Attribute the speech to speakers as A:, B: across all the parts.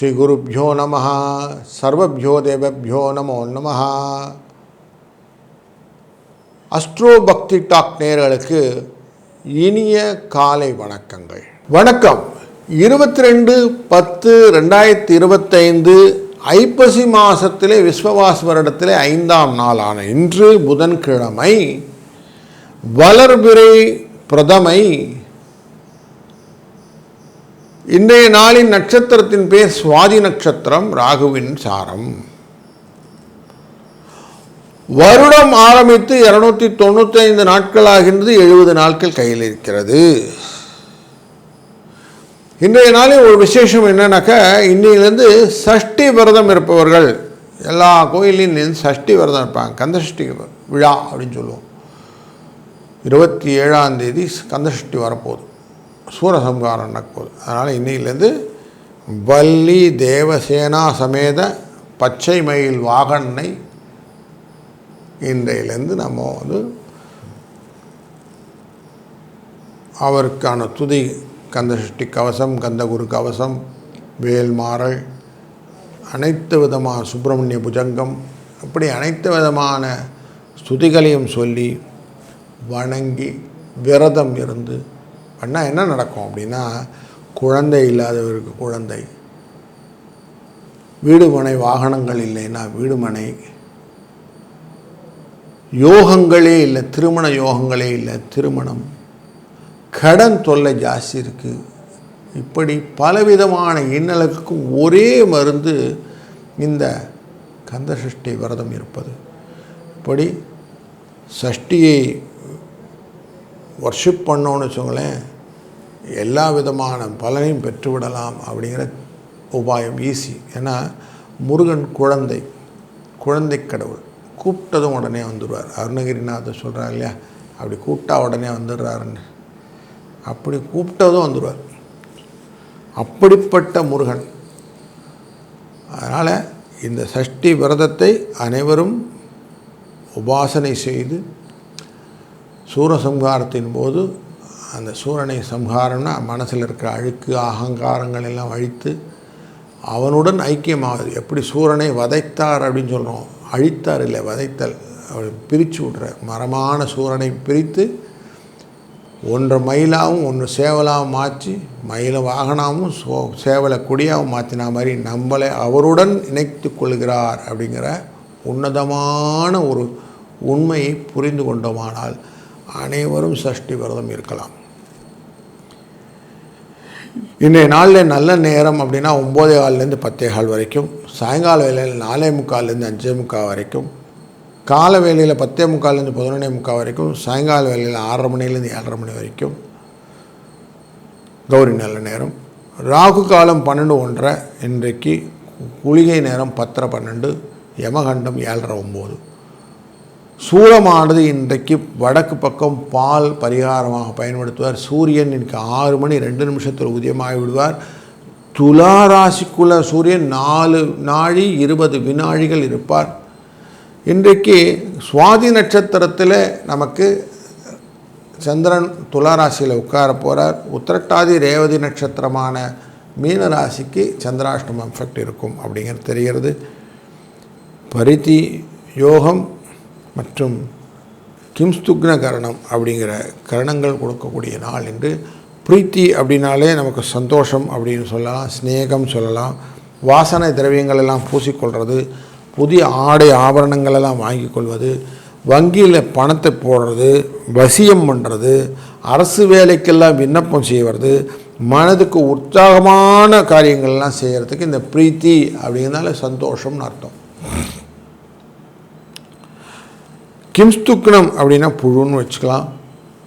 A: ஸ்ரீ குருப்பியோ நம சர்வபியோ தேவபியோ நமோ நம அஸ்ட்ரோ பக்தி டாக் நேர்களுக்கு இனிய காலை வணக்கங்கள். வணக்கம். இருபத்தி ரெண்டு பத்து ரெண்டாயிரத்தி இருபத்தைந்து ஐப்பசி மாதத்திலே விஸ்வவாஸ் வருடத்திலே ஐந்தாம் நாளான இன்று புதன்கிழமை வளர்பிறை பிரதமை இன்றைய நாளின் நட்சத்திரத்தின் பேர் சுவாதி நட்சத்திரம் ராகுவின் சாரம். வருடம் ஆரம்பித்து இருநூத்தி தொண்ணூத்தி ஐந்து நாட்களாகின்றது எழுபது நாட்கள் கையில் இருக்கிறது. இன்றைய நாளில் ஒரு விசேஷம் என்னன்னாக்கா இன்னையிலேருந்து சஷ்டி விரதம் இருப்பவர்கள் எல்லா கோயிலையும் சஷ்டி விரதம் இருப்பாங்க. கந்தசஷ்டி விழா அப்படின்னு சொல்லுவோம். இருபத்தி ஏழாம் தேதி கந்தசஷ்டி வரப்போகுது. சூரசம்ஹாரம் நடக்குது அதனால் இன்னையிலேருந்து வள்ளி தேவசேனா சமேத பச்சை மயில் வாகனை இன்றையிலேருந்து நம்ம வந்து அவருக்கான துதி கந்தசஷ்டி கவசம் கந்தகுரு கவசம் வேல்மாறல் அனைத்து விதமான சுப்பிரமணிய புஜங்கம் இப்படி அனைத்து விதமான ஸ்துதிகளையும் சொல்லி வணங்கி விரதம் இருந்து பண்ணால் என்ன நடக்கும் அப்படின்னா குழந்தை இல்லாதவருக்கு குழந்தை. வீடுமனை வாகனங்கள் இல்லைன்னா வீடுமனை. யோகங்களே இல்லை திருமண யோகங்களே இல்லை திருமணம். கடன் தொல்லை ஜாஸ்தி இருக்குது இப்படி பலவிதமான இன்னலுக்கும் ஒரே மருந்து இந்த கந்தசஷ்டி விரதம் இருப்பது. இப்படி சஷ்டியை ஒர்ஷிப் பண்ணோன்னு வச்சுங்களேன் எல்லா விதமான பலனையும் பெற்றுவிடலாம் அப்படிங்கிற உபாயம் ஈஸி. ஏன்னா முருகன் குழந்தை குழந்தை கடவுள். கூப்பிட்டதும் உடனே வந்துடுவார். அருணகிரிநாதர் சொல்கிறார் இல்லையா? அப்படி கூப்பிட்டா உடனே வந்துடுறாருன்னு. அப்படி கூப்பிட்டதும் வந்துடுவார். அப்படிப்பட்ட முருகன். அதனால் இந்த சஷ்டி விரதத்தை அனைவரும் உபாசனை செய்து சூரசம்ஹாரத்தின் போது அந்த சூரனை சம்ஹாரம்னா மனசில் இருக்கிற அழுக்கு அகங்காரங்கள் எல்லாம் அழித்து அவனுடன் ஐக்கியமாகுது. எப்படி சூரனை வதைத்தார் அப்படின்னு சொல்கிறோம் அழித்தார் இல்லை வதைத்தல். அவள் பிரித்து விட்ற மரமான சூரனை பிரித்து ஒன்றை மயிலாகவும் ஒன்று சேவலாகவும் மாற்றி மயில வாகனமும் சோ சேவலை கொடியாகவும் மாற்றினா மாதிரி நம்மளை அவருடன் இணைத்து கொள்கிறார் அப்படிங்கிற உன்னதமான ஒரு உண்மையை புரிந்து கொண்டோமானால் அனைவரும் சஷ்டி விரதம் இருக்கலாம். இன்றைய நாளில் நல்ல நேரம் அப்படின்னா ஒம்போதே கால்லேருந்து பத்தே கால் வரைக்கும் சாயங்கால வேலையில் நாலே முக்கால்லேருந்து அஞ்சே முக்கால் வரைக்கும் கால வேலையில் பத்தே முக்கால்லேருந்து பதினொன்னே முக்கால் வரைக்கும் சாயங்கால வேலையில் ஆறரை மணிலேருந்து ஏழரை மணி வரைக்கும். கௌரி நல்ல நேரம். ராகு காலம் பன்னெண்டு ஒன்றரை இன்றைக்கு குளிகை நேரம் பத்தரை பன்னெண்டு யமகண்டம் ஏழரை ஒம்பது. சூரமானது இன்றைக்கு வடக்கு பக்கம் பால் பரிகாரமாக பயன்படுத்துவார். சூரியன் இன்றைக்கு ஆறு மணி ரெண்டு நிமிஷத்தில் உதயமாகி விடுவார். துலா ராசிக்குள்ள சூரியன் நாலு நாழி இருபது வினாழிகள் இருப்பார். இன்றைக்கு சுவாதி நட்சத்திரத்தில் நமக்கு சந்திரன் துலா ராசியில் உட்கார போகிறார் உத்திரட்டாதி ரேவதி நட்சத்திரமான மீன ராசிக்கு சந்திராஷ்டமம் எஃபெக்ட் இருக்கும் அப்படிங்கிறது தெரிகிறது. பரிதி யோகம் மற்றும் கிம்ஸ்துக்ன கரணம் அப்படிங்கிற கரணங்கள் கொடுக்கக்கூடிய நாள் என்று பிரீத்தி அப்படின்னாலே நமக்கு சந்தோஷம் அப்படின்னு சொல்லலாம் ஸ்நேகம் சொல்லலாம். வாசனை திரவியங்கள் எல்லாம் பூசிக்கொள்வது புதிய ஆடை ஆபரணங்கள் எல்லாம் வாங்கி கொள்வது வங்கியில் பணத்தை போடுறது வசியம் பண்ணுறது அரசு வேலைக்கெல்லாம் விண்ணப்பம் செய்வது மனதுக்கு உற்சாகமான காரியங்கள்லாம் செய்கிறதுக்கு இந்த பிரீத்தி அப்படிங்கிறதுனால சந்தோஷம்னு அர்த்தம். கிம்ஸ்துக்னம் அப்படின்னா புழுன்னு வச்சுக்கலாம்.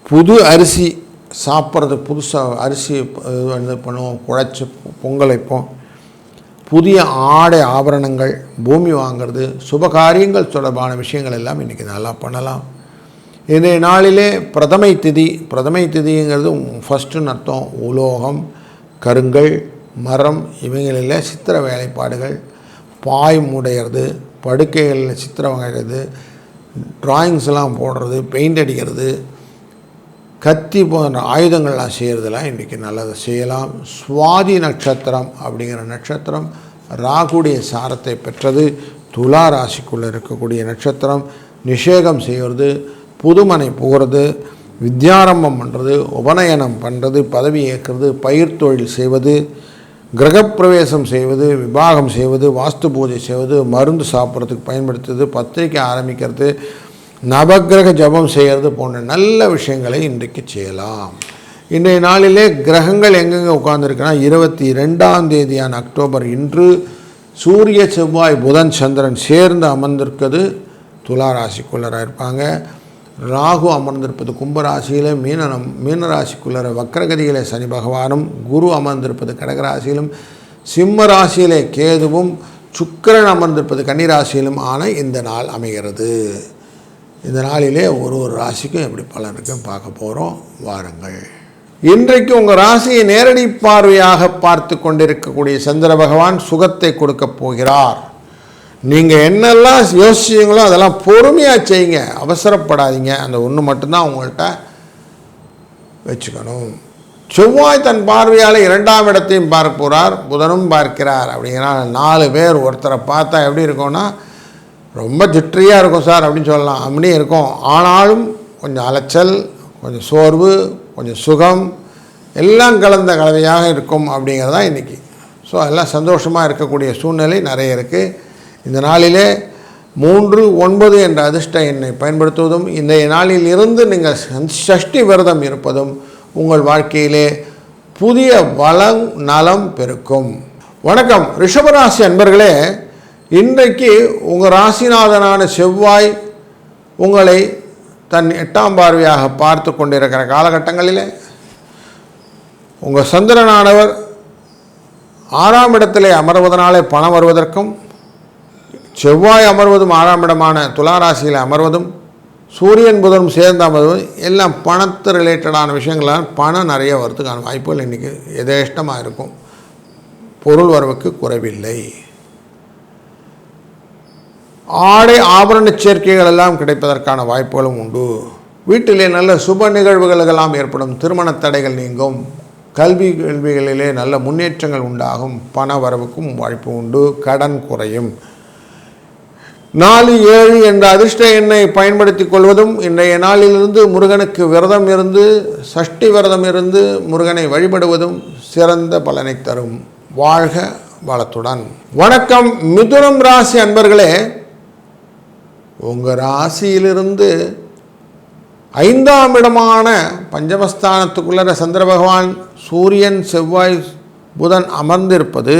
A: புது அரிசி சாப்பிட்றது புதுசாக அரிசி வந்து பண்ணுவோம் குழைச்சி பொங்கல் வைப்போம். புதிய ஆடை ஆபரணங்கள் பூமி வாங்கிறது சுபகாரியங்கள் தொடர்பான விஷயங்கள் எல்லாம் இன்றைக்கி நல்லா பண்ணலாம். இன்றைய நாளிலே பிரதமை திதி பிரதமை திதிங்கிறது ஃபஸ்ட்டுன்னு அர்த்தம் உலோகம் கருங்கல் மரம் இவைகளில் சித்திர வேலைப்பாடுகள் பாய் முடையிறது படுக்கைகளில் சித்திரம் வாங்கிறது ட்ராயிங்ஸ்லாம் போடுறது பெயிண்ட் அடிக்கிறது கத்தி போன்ற ஆயுதங்கள்லாம் செய்கிறதெல்லாம் இன்றைக்கி நல்லதை. செய்யலாம். சுவாதி நட்சத்திரம் அப்படிங்கிற நட்சத்திரம் ராகுடைய சாரத்தை பெற்றது. துலா ராசிக்குள்ளே இருக்கக்கூடிய நட்சத்திரம் நிஷேகம் செய்கிறது புதுமனை புகிறது வித்யாரம்பம் பண்ணுறது உபநயனம் பண்ணுறது பதவி ஏற்கிறது பயிர் தொழில் செய்வது கிரகப்பிரவேசம் செய்வது விவாகம் செய்வது வாஸ்து பூஜை செய்வது மருந்து சாப்பிட்றதுக்கு பயன்படுத்துவது பத்திரிக்கை ஆரம்பிக்கிறது நவக்கிரக ஜபம் செய்கிறது போன்ற நல்ல விஷயங்களை இன்றைக்கு செய்யலாம். இன்றைய நாளிலே கிரகங்கள் எங்கெங்கே உட்கார்ந்துருக்குன்னா இருபத்தி ரெண்டாம் தேதியான அக்டோபர் இன்று சூரிய செவ்வாய் புதன் சந்திரன் சேர்ந்து அமர்ந்திருக்கிறது. துலா ராசிக்குள்ளராக இருப்பாங்க. ராகு அமர்ந்திருப்பது கும்பராசியில் மீன மீனராசிக்குள்ளர வக்கரகதியிலே சனி பகவானும் குரு அமர்ந்திருப்பது கடகராசியிலும் சிம்ம ராசியிலே கேதுவும் சுக்கிரன் அமர்ந்திருப்பது கன்னிராசியிலும் ஆன இந்த நாள் அமைகிறது. இந்த நாளிலே ஒரு ஒரு ராசிக்கும் எப்படி பலன் இருக்குன்னு பார்க்க போகிறோம் வாருங்கள். இன்றைக்கு உங்கள் ராசியை நேரடி பார்வையாக பார்த்து கொண்டிருக்கக்கூடிய சந்திர பகவான் சுகத்தை கொடுக்கப் போகிறார். நீங்கள் என்னெல்லாம் யோசிச்சீங்களோ அதெல்லாம் பொறுமையாக செய்யுங்க. அவசரப்படாதீங்க. அந்த ஒன்று மட்டும்தான் உங்கள்கிட்ட வச்சுக்கணும். செவ்வாய் தன் பார்வையால் இரண்டாம் இடத்தையும் பார்க்க புதனும் பார்க்கிறார். அப்படிங்கிறனால நாலு பேர் ஒருத்தரை பார்த்தா எப்படி இருக்கும்னா ரொம்ப ஜிட்ரியாக இருக்கும் சார் அப்படின்னு சொல்லலாம். அப்படியே இருக்கும். ஆனாலும் கொஞ்சம் அலைச்சல் கொஞ்சம் சோர்வு கொஞ்சம் சுகம் எல்லாம் கலந்த கலவையாக இருக்கும் அப்படிங்கிறது தான் இன்றைக்கி ஸோ எல்லாம் சந்தோஷமாக இருக்கக்கூடிய சூழ்நிலை நிறைய இருக்குது இந்த நாளிலே மூன்று ஒன்பது என்ற அதிர்ஷ்ட எண்ணை பயன்படுத்துவதும் இந்த நாளில் இருந்து நீங்கள் சஷ்டி விரதம் இருப்பதும் உங்கள் வாழ்க்கையிலே புதிய வளம் நலம் பெருக்கும். வணக்கம். ரிஷபராசி அன்பர்களே இன்றைக்கு உங்கள் ராசிநாதனான செவ்வாய் உங்களை தன் எட்டாம் பார்வையாக பார்த்து கொண்டிருக்கிற காலகட்டங்களிலே உங்கள் சந்திரனானவர் ஆறாம் இடத்திலே அமர்வதனாலே பணம் வருவதற்கும் செவ்வாய் அமர்வதும் ஆறாம் இடமான துளாராசியில் அமர்வதும் சூரியன் புதனும் சேர்ந்து அமர்வதும் எல்லாம் பணத்து ரிலேட்டடான விஷயங்களால் பணம் நிறைய வரதுக்கான வாய்ப்புகள் இன்றைக்கி எதேஷ்டமாக இருக்கும். பொருள் வரவுக்கு குறைவில்லை. ஆடை ஆபரண சேர்க்கைகள் எல்லாம் கிடைப்பதற்கான வாய்ப்புகளும் உண்டு. வீட்டிலே நல்ல சுப நிகழ்வுகளெல்லாம் ஏற்படும் திருமண தடைகள் நீங்கும். கல்வி கல்விகளிலே நல்ல முன்னேற்றங்கள் உண்டாகும். பண வரவுக்கும் வாய்ப்பு உண்டு. கடன் குறையும். நாலு ஏழு என்ற அதிர்ஷ்ட எண்ணை பயன்படுத்தி கொள்வதும் இன்றைய நாளிலிருந்து முருகனுக்கு விரதம் இருந்து சஷ்டி விரதம் இருந்து முருகனை வழிபடுவதும் சிறந்த பலனை தரும். வாழ்க வளத்துடன். வணக்கம் மிதுனம் ராசி அன்பர்களே. உங்கள் ராசியிலிருந்து ஐந்தாம் இடமான பஞ்சமஸ்தானத்துக்குள்ளே சந்திர பகவான் சூரியன் செவ்வாய் புதன் அமர்ந்திருப்பது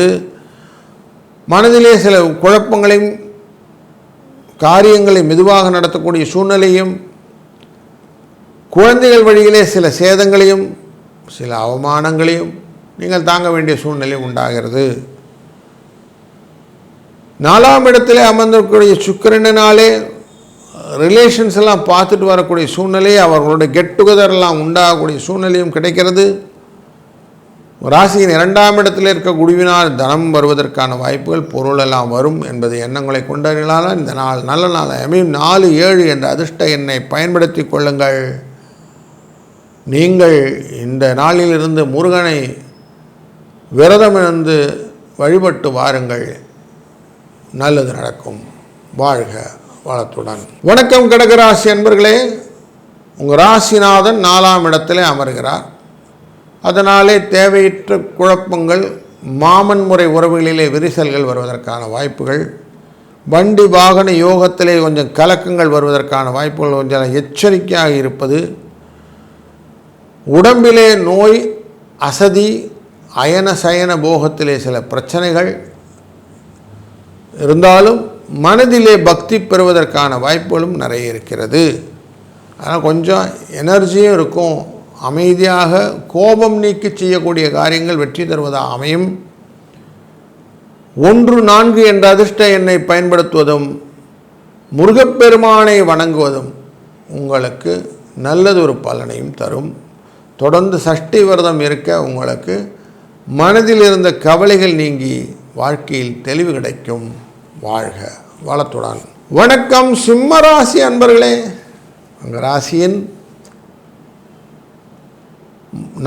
A: மனதிலே சில குழப்பங்களையும் காரியங்களை மெதுவாக நடத்தக்கூடிய சூழ்நிலையும் குழந்தைகள் வழியிலே சில சேதங்களையும் சில அவமானங்களையும் நீங்கள் தாங்க வேண்டிய சூழ்நிலை உண்டாகிறது. நாலாம் இடத்திலே அமர்ந்திருக்கக்கூடிய சுக்கிரனாலே ரிலேஷன்ஸ் எல்லாம் பார்த்துட்டு வரக்கூடிய சூழ்நிலை அவர்களுடைய கெட் டுகெதர்லாம் உண்டாகக்கூடிய சூழ்நிலையும் கிடைக்கிறது. ராசியின் இரண்டாம் இடத்தில் இருக்க குழுவினால் தனம் வருவதற்கான வாய்ப்புகள் பொருளெல்லாம் வரும் என்பது எண்ணங்களை கொண்டறியலால் இந்த நாள் நல்ல நாள். அமையும் நாலு ஏழு என்ற அதிர்ஷ்ட எண்ணை பயன்படுத்தி கொள்ளுங்கள். நீங்கள் இந்த நாளிலிருந்து முருகனை விரதமிருந்து வழிபட்டு வாருங்கள். நல்லது நடக்கும். வாழ்க வளத்துடன். வணக்கம் கடகராசி அன்பர்களே. உங்கள் ராசிநாதன் நாலாம் இடத்திலே அமர்கிறார். அதனாலே தேவையற்ற குழப்பங்கள் மாமன் முறை உறவுகளிலே விரிசல்கள் வருவதற்கான வாய்ப்புகள் வண்டி வாகன யோகத்திலே கொஞ்சம் கலக்கங்கள் வருவதற்கான வாய்ப்புகள் கொஞ்சம் எச்சரிக்கையாக இருப்பது உடம்பிலே நோய் அசதி அயன சயன போகத்திலே சில பிரச்சனைகள் இருந்தாலும் மனதிலே பக்தி பெறுவதற்கான வாய்ப்புகளும் நிறைய இருக்கிறது. ஆனால் கொஞ்சம் எனர்ஜியும் இருக்கும். அமைதியாக கோபம் நீக்கி செய்யக்கூடிய காரியங்கள் வெற்றி தருவதாக அமையும். ஒன்று நான்கு என்ற அதிர்ஷ்ட எண்ணை பயன்படுத்துவதும் முருகப்பெருமானை வணங்குவதும் உங்களுக்கு நல்லதொரு பலனையும் தரும். தொடர்ந்து சஷ்டி விரதம் இருக்க உங்களுக்கு மனதில் இருந்த கவலைகள் நீங்கி வாழ்க்கையில் தெளிவு கிடைக்கும். வாழ்க வளத்துடன். வணக்கம் சிம்ம ராசி அன்பர்களே. உங்கள் ராசியின்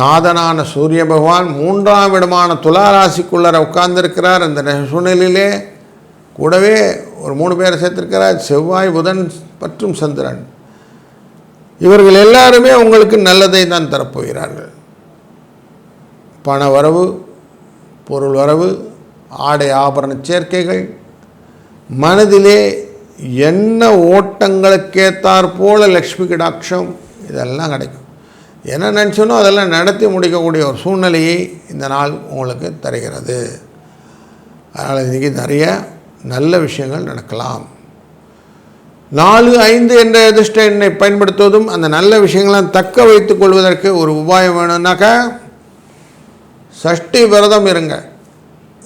A: நாதனான சூரிய பகவான் மூன்றாம் இடமான துலா ராசிக்குள்ளார உட்கார்ந்திருக்கிறார். அந்த சூழ்நிலையிலே கூடவே ஒரு மூணு பேரை சேர்த்திருக்கிறார். செவ்வாய் புதன் மற்றும் சந்திரன். இவர்கள் எல்லாருமே உங்களுக்கு நல்லதை தான் தரப்போகிறார்கள். பண வரவு பொருள் வரவு ஆடை ஆபரண சேர்க்கைகள் மனதிலே என்ன ஓட்டங்களுக்கேத்தாற்போல லக்ஷ்மி கடாட்சம் இதெல்லாம் கிடைக்கும். என்ன நினச்சனோ அதெல்லாம் நடத்தி முடிக்கக்கூடிய ஒரு சூழ்நிலையை இந்த நாள் உங்களுக்கு தருகிறது. அதனால் இன்றைக்கி நிறைய நல்ல விஷயங்கள் நடக்கலாம். நாலு ஐந்து என்ற அதிர்ஷ்ட எண்ணை பயன்படுத்துவதும் அந்த நல்ல விஷயங்களை தக்க வைத்துக் கொள்வதற்கு ஒரு உபாயம் வேணும்னாக்கா சஷ்டி விரதம் இருங்க.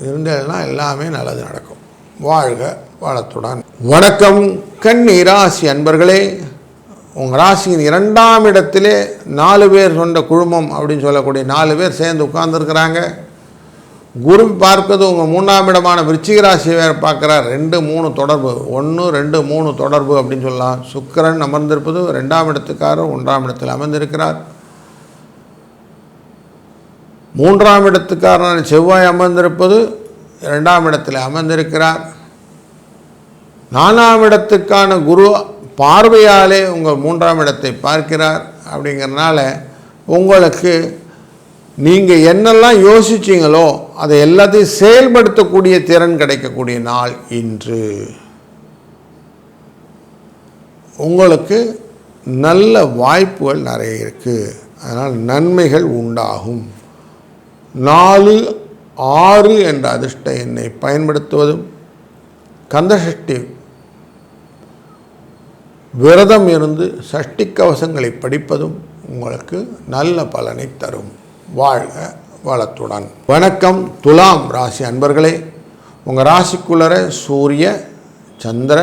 A: இருந்ததுன்னா எல்லாமே நல்லது நடக்கும். வாழ்க வளத்துடன். வணக்கம். கண்ணீராசி அன்பர்களே. உங்கள் ராசியின் இரண்டாம் இடத்திலே நாலு பேர் சொந்த குழுமம் அப்படின்னு சொல்லக்கூடிய நாலு பேர் சேர்ந்து உட்கார்ந்துருக்கிறாங்க. குரு பார்ப்பது உங்கள் மூணாம் இடமான விருச்சிக ராசி வேறு பார்க்குறார். ரெண்டு மூணு தொடர்பு. ஒன்று ரெண்டு மூணு தொடர்பு அப்படின்னு சொல்லலாம். சுக்கிரன் அமர்ந்திருப்பது ரெண்டாம் இடத்துக்காரர் ஒன்றாம் இடத்தில் அமர்ந்திருக்கிறார். மூன்றாம் இடத்துக்காரன் செவ்வாய் அமர்ந்திருப்பது இரண்டாம் இடத்தில் அமர்ந்திருக்கிறார். நாலாம் இடத்துக்கான குரு பார்வையாலே உங்கள் மூன்றாம் இடத்தை பார்க்கிறார் அப்படிங்கிறனால உங்களுக்கு நீங்கள் என்னெல்லாம் யோசிச்சீங்களோ அதை எல்லாத்தையும் செயல்படுத்தக்கூடிய திறன் கிடைக்கக்கூடிய நாள் இன்று. உங்களுக்கு நல்ல வாய்ப்புகள் நிறைய இருக்குது அதனால் நன்மைகள் உண்டாகும். நாலு ஆறு என்ற அதிர்ஷ்ட எண்ணை பயன்படுத்துவதும் கந்தசஷ்டி விரதம் இருந்து சஷ்டி கவசங்களை படிப்பதும் உங்களுக்கு நல்ல பலனை தரும். வாழ்க வளத்துடன். வணக்கம் துலாம் ராசி அன்பர்களே. உங்கள் ராசிக்குள்ளர சூரிய சந்திர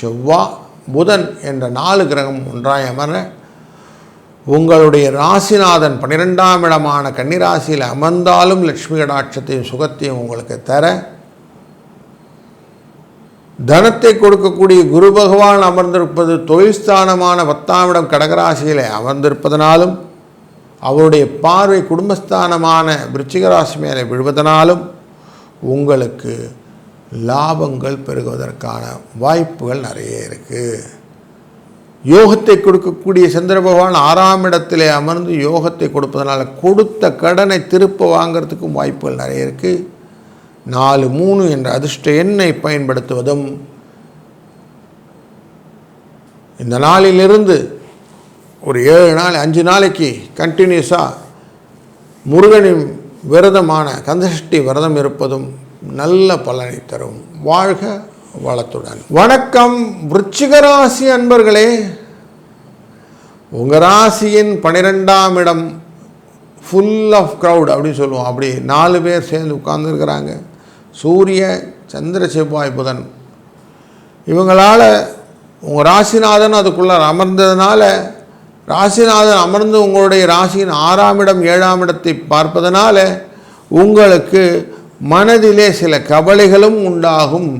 A: செவ்வா புதன் என்ற நாலு கிரகம் ஒன்றாய் அமர உங்களுடைய ராசிநாதன் பன்னிரெண்டாம் இடமான கன்னிராசியில் அமர்ந்தாலும் லட்சுமி கடாட்சத்தையும் சுகத்தையும் உங்களுக்கு தர தனத்தை கொடுக்கக்கூடிய குரு பகவான் அமர்ந்திருப்பது தொழில்ஸ்தானமான பத்தாமிடம் பத்தாம் இடம் கடகராசியில் அமர்ந்திருப்பதனாலும் அவருடைய பார்வை குடும்பஸ்தானமான விருச்சிகராசி மேலே விழுவதனாலும் உங்களுக்கு லாபங்கள் பெருகுவதற்கான வாய்ப்புகள் நிறைய இருக்குது யோகத்தை கொடுக்கக்கூடிய சந்திர பகவான் ஆறாம் இடத்திலே அமர்ந்து யோகத்தை கொடுப்பதனால கொடுத்த கடனை திருப்ப வாங்கிறதுக்கும் வாய்ப்புகள் நிறைய இருக்குது நாலு மூணு என்ற அதிர்ஷ்ட எண்ணை பயன்படுத்துவதும் இந்த நாளிலிருந்து ஒரு ஏழு நாள் அஞ்சு நாளைக்கு கண்டினியூஸாக முருகனின் விரதமான கந்தசஷ்டி விரதம் இருப்பதும் நல்ல பலனை தரும். வாழ்க வளத்துடன். வணக்கம் விருச்சிகராசி அன்பர்களே. உங்கள் ராசியின் பன்னிரெண்டாம் இடம் ஃபுல் ஆஃப் க்ரௌட் அப்படின்னு சொல்லுவோம். அப்படி நாலு பேர் சேர்ந்து உட்கார்ந்துருக்கிறாங்க. சூரிய சந்திர செவ்வாய் புதன். இவங்களால் உங்கள் ராசிநாதன் அதுக்குள்ளே அமர்ந்ததுனால ராசிநாதன் அமர்ந்து உங்களுடைய ராசியின் ஆறாம் இடம் ஏழாம் இடத்தை பார்ப்பதனால உங்களுக்கு மனதிலே சில கவலைகளும் உண்டாகும்.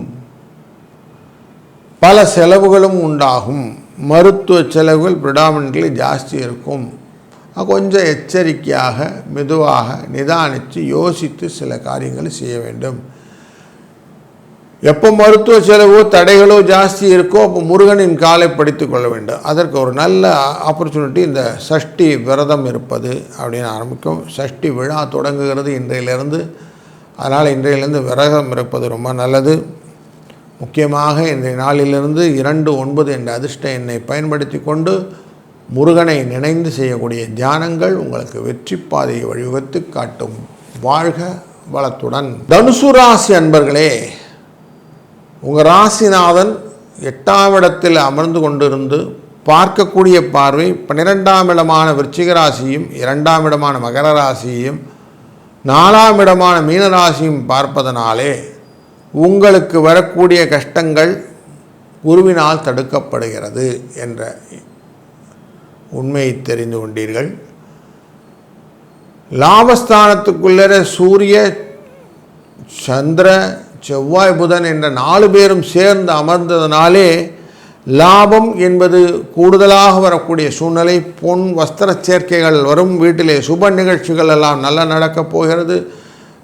A: பல செலவுகளும் உண்டாகும். மருத்துவ செலவுகள் ப்ரிடாமினெட்லி ஜாஸ்தி இருக்கும். கொஞ்சம் எச்சரிக்கையாக மெதுவாக நிதானித்து யோசித்து சில காரியங்களை செய்ய வேண்டும். எப்போ மருத்துவ செலவோ தடைகளோ ஜாஸ்தி இருக்கோ அப்போ முருகனின் காலை படித்து கொள்ள வேண்டும். அதற்கு ஒரு நல்ல ஆப்பர்ச்சுனிட்டி இந்த சஷ்டி விரதம் இருப்பது அப்படின்னு ஆரம்பிக்கும். சஷ்டி விழா தொடங்குகிறது இன்றையிலிருந்து. அதனால் இன்றையிலிருந்து விரதம் இருப்பது ரொம்ப நல்லது. முக்கியமாக இன்றைய நாளிலிருந்து இரண்டு ஒன்பது என்ற அதிர்ஷ்ட எண்ணை பயன்படுத்தி கொண்டு முருகனை நினைந்து செய்யக்கூடிய தியானங்கள் உங்களுக்கு வெற்றி பாதையை வழிவகுத்து காட்டும். வாழ்க வளத்துடன். தனுசு ராசி அன்பர்களே உங்கள் ராசிநாதன் எட்டாம் இடத்தில் அமர்ந்து கொண்டிருந்து பார்க்கக்கூடிய பார்வை பன்னிரெண்டாம் இடமான விருச்சிக ராசியும் இரண்டாம் இடமான மகர ராசியையும் நாலாம் இடமான மீன ராசியும் பார்ப்பதனாலே உங்களுக்கு வரக்கூடிய கஷ்டங்கள் குருவினால் தடுக்கப்படுகிறது என்ற உண்மையை தெரிந்து கொண்டீர்கள். லாபஸ்தானத்துக்குள்ளே சூரிய சந்திர செவ்வாய் புதன் என்ற நாலு பேரும் சேர்ந்து அமர்ந்ததனாலே லாபம் என்பது கூடுதலாக வரக்கூடிய சூழ்நிலை. பொன் வஸ்திர சேர்க்கைகள் வரும் வீட்டிலே சுப நிகழ்ச்சிகள் எல்லாம் நல்லா நடக்கப் போகிறது.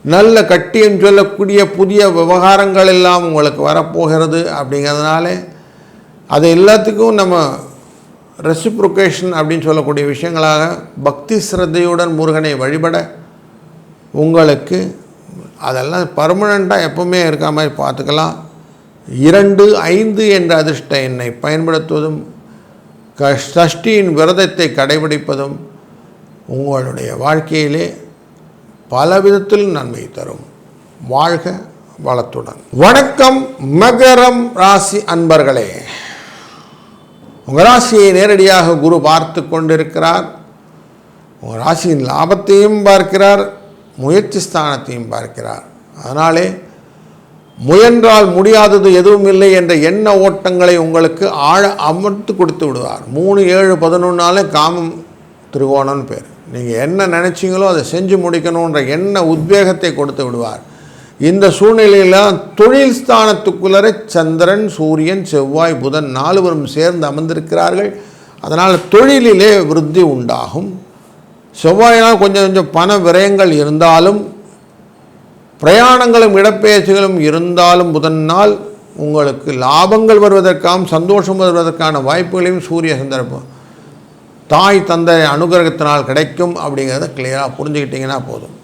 A: நல்ல கட்டியம் சொல்லக்கூடிய புதிய விவகாரங்கள் எல்லாம் உங்களுக்கு வரப்போகிறது அப்படிங்கிறதுனால அது எல்லாத்துக்கும் நம்ம ரெசிப்ரோகேஷன் அப்படின்னு சொல்லக்கூடிய விஷயங்களாக பக்தி சிரத்தையுடன் முருகனை வழிபட உங்களுக்கு அதெல்லாம் பர்மனண்ட்டாக எப்பவுமே இருக்க மாதிரி பார்த்துக்கலாம். இரண்டு ஐந்து என்ற அதிர்ஷ்ட எண்ணை பயன்படுத்துவதும் க சஷ்டியின் விரதத்தை கடைபிடிப்பதும் உங்களுடைய வாழ்க்கையிலே பல விதத்தில் நன்மை தரும். வாழ்க வளத்துடன். வணக்கம் மகரம் ராசி அன்பர்களே. உங்கள் ராசியை நேரடியாக குரு பார்த்து கொண்டிருக்கிறார். உங்கள் ராசியின் லாபத்தையும் பார்க்கிறார். முயற்சி ஸ்தானத்தையும் பார்க்கிறார். அதனாலே முயன்றால் முடியாதது எதுவும் இல்லை என்ற எண்ண ஓட்டங்களை உங்களுக்கு ஆழ அமர்த்து கொடுத்து விடுவார். மூணு ஏழு பதினொன்றாலே காமம் திருகோணம்னு பேர். நீங்கள் என்ன நினச்சிங்களோ அதை செஞ்சு முடிக்கணுன்ற எண்ண உத்வேகத்தை கொடுத்து விடுவார். இந்த சூழ்நிலையில் தொழில் ஸ்தானத்துக்குள்ளரை சந்திரன் சூரியன் செவ்வாய் புதன் நாலுவரும் சேர்ந்து அமர்ந்திருக்கிறார்கள். அதனால் தொழிலிலே விருத்தி உண்டாகும். செவ்வாயெல்லாம் கொஞ்சம் கொஞ்சம் பண விரயங்கள் இருந்தாலும் பிரயாணங்களும் இடப்பெயர்ச்சிகளும் இருந்தாலும் புதன் நாள் உங்களுக்கு லாபங்கள் வருவதற்காகவும் சந்தோஷம் வருவதற்கான வாய்ப்புகளையும் சூரிய சந்தர்ப்பம் தாய் தந்தை அனுகிரகத்தினால் கிடைக்கும் அப்படிங்கிறத கிளியராக புரிஞ்சுக்கிட்டிங்கன்னா போதும்.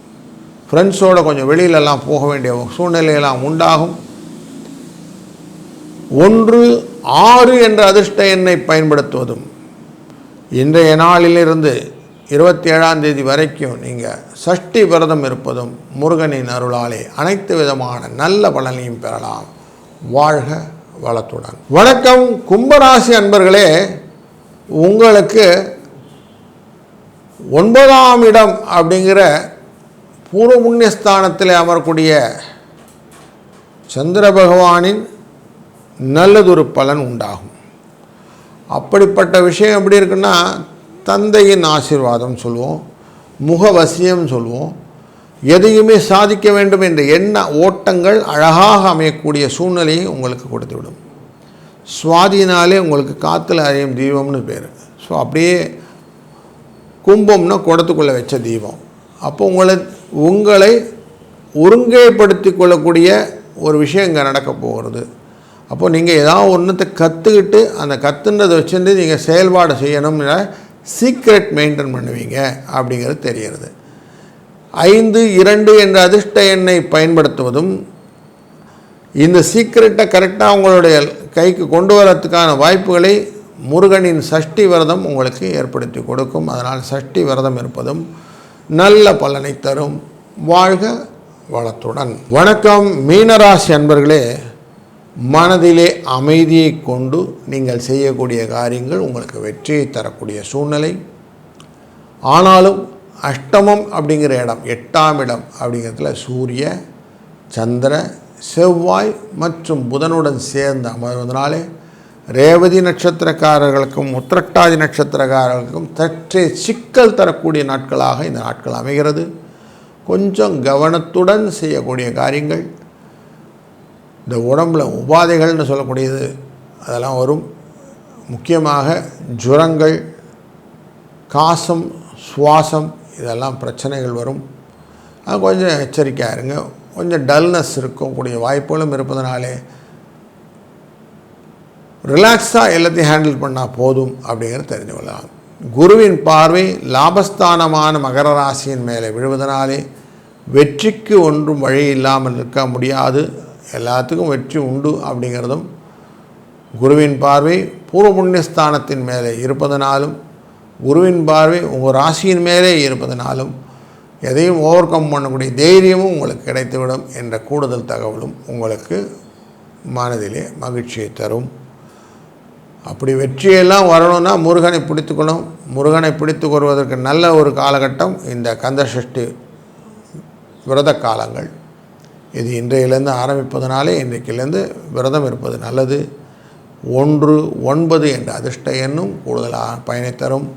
A: ஃப்ரெண்ட்ஸோடு கொஞ்சம் வெளியிலெல்லாம் போக வேண்டிய சூழ்நிலையெல்லாம் உண்டாகும். ஒன்று ஆறு என்ற அதிர்ஷ்ட எண்ணை பயன்படுத்துவதும். இன்றைய நாளிலிருந்து இருபத்தி ஏழாம் தேதி வரைக்கும் நீங்கள் சஷ்டி விரதம் இருப்பதும் முருகனின் அருளாலே அனைத்து விதமான நல்ல பலனையும் பெறலாம். வாழ்க வளத்துடன். வணக்கம் கும்பராசி அன்பர்களே. உங்களுக்கு ஒன்பதாம் இடம் அப்படிங்கிற பூர்வ புண்ணியஸ்தானத்தில் அமரக்கூடிய சந்திர பகவானின் நல்லதொரு பலன் உண்டாகும். அப்படிப்பட்ட விஷயம் எப்படி இருக்குன்னா தந்தையின் ஆசீர்வாதம் சொல்லுவோம் முகவசியம் சொல்லுவோம். எதையுமே சாதிக்க வேண்டும் என்ற எண்ண ஓட்டங்கள் அழகாக அமையக்கூடிய சூழ்நிலையை உங்களுக்கு கொடுத்துவிடும். சுவாதினாலே உங்களுக்கு காற்றுல அறியும் தீபம்னு பேர். ஸோ அப்படியே கும்பம்னா குடத்துக்குள்ளே வச்ச தீபம். அப்போ உங்களை உங்களை ஒருங்கைப்படுத்தி கொள்ளக்கூடிய ஒரு விஷயம் இங்கே நடக்க போகிறது. அப்போது நீங்கள் ஏதாவது ஒன்றத்தை கற்றுக்கிட்டு அந்த கற்றுன்றதை வச்சுருந்து நீங்கள் செயல்பாடு செய்யணும்னு சீக்ரெட் மெயின்டைன் பண்ணுவீங்க அப்படிங்கிறது தெரிகிறது. ஐந்து இரண்டு என்ற அதிர்ஷ்ட எண்ணை பயன்படுத்துவதும் இந்த சீக்கிரட்டை கரெக்டாக உங்களுடைய கைக்கு கொண்டு வரத்துக்கான வாய்ப்புகளை முருகனின் சஷ்டி விரதம் உங்களுக்கு ஏற்படுத்தி கொடுக்கும். அதனால் சஷ்டி விரதம் இருப்பதும் நல்ல பலனை தரும். வாழ்க வளத்துடன். வணக்கம். மீனராசி அன்பர்களே மனதிலே அமைதியை கொண்டு நீங்கள் செய்யக்கூடிய காரியங்கள் உங்களுக்கு வெற்றியை தரக்கூடிய சூழ்நிலை. ஆனாலும் அஷ்டமம் அப்படிங்கிற இடம் எட்டாம் இடம் அப்படிங்கிறதுல சூரிய சந்திர செவ்வாய் மற்றும் புதனுடன் சேர்ந்து அமர்வதனாலே ரேவதி நட்சத்திரக்காரர்களுக்கும் உத்திரட்டாதி நட்சத்திரக்காரர்களுக்கும் சற்றே சிக்கல் தரக்கூடிய நாட்களாக இந்த நாட்கள் அமைகிறது. கொஞ்சம் கவனத்துடன் செய்யக்கூடிய காரியங்கள். இந்த உடம்பில் உபாதைகள்னு சொல்லக்கூடியது அதெல்லாம் வரும். முக்கியமாக ஜுரங்கள் காசம் சுவாசம் இதெல்லாம் பிரச்சனைகள் வரும். அது கொஞ்சம் எச்சரிக்கையாக இருங்க. கொஞ்சம் டல்னஸ் இருக்கக்கூடிய வாய்ப்புகளும் இருப்பதனாலே ரிலாக்ஸாக எல்லாத்தையும் ஹேண்டில் பண்ணால் போதும் அப்படிங்கிறத தெரிஞ்சு கொள்ளலாம். குருவின் பார்வை லாபஸ்தானமான மகர ராசியின் மேலே விழுவதனாலே வெற்றிக்கு ஒன்றும் வழி இல்லாமல் இருக்க முடியாது. எல்லாத்துக்கும் வெற்றி உண்டு அப்படிங்கிறதும் குருவின் பார்வை பூர்வ புண்ணியஸ்தானத்தின் மேலே இருப்பதனாலும் குருவின் பார்வை உங்கள் ராசியின் மேலே இருப்பதனாலும் எதையும் ஓவர் கம் பண்ணக்கூடிய தைரியமும் உங்களுக்கு கிடைத்துவிடும் என்ற கூடுதல் தகவலும் உங்களுக்கு மனதிலே மகிழ்ச்சியை தரும். அப்படி வெற்றியெல்லாம் வரணும்னா முருகனை பிடித்துக்கணும். முருகனை பிடித்து கொள்வதற்கு நல்ல ஒரு காலகட்டம் இந்த கந்த சஷ்டி விரத காலங்கள். இது இன்றையிலேருந்து ஆரம்பிப்பதனாலே இன்றைக்கிலேருந்து விரதம் இருப்பது நல்லது. ஒன்று ஒன்பது என்ற அதிர்ஷ்ட எண்ணும் கூடுதலாக பயனை தரும்.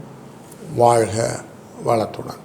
A: வாழ்க வளத்துடன்.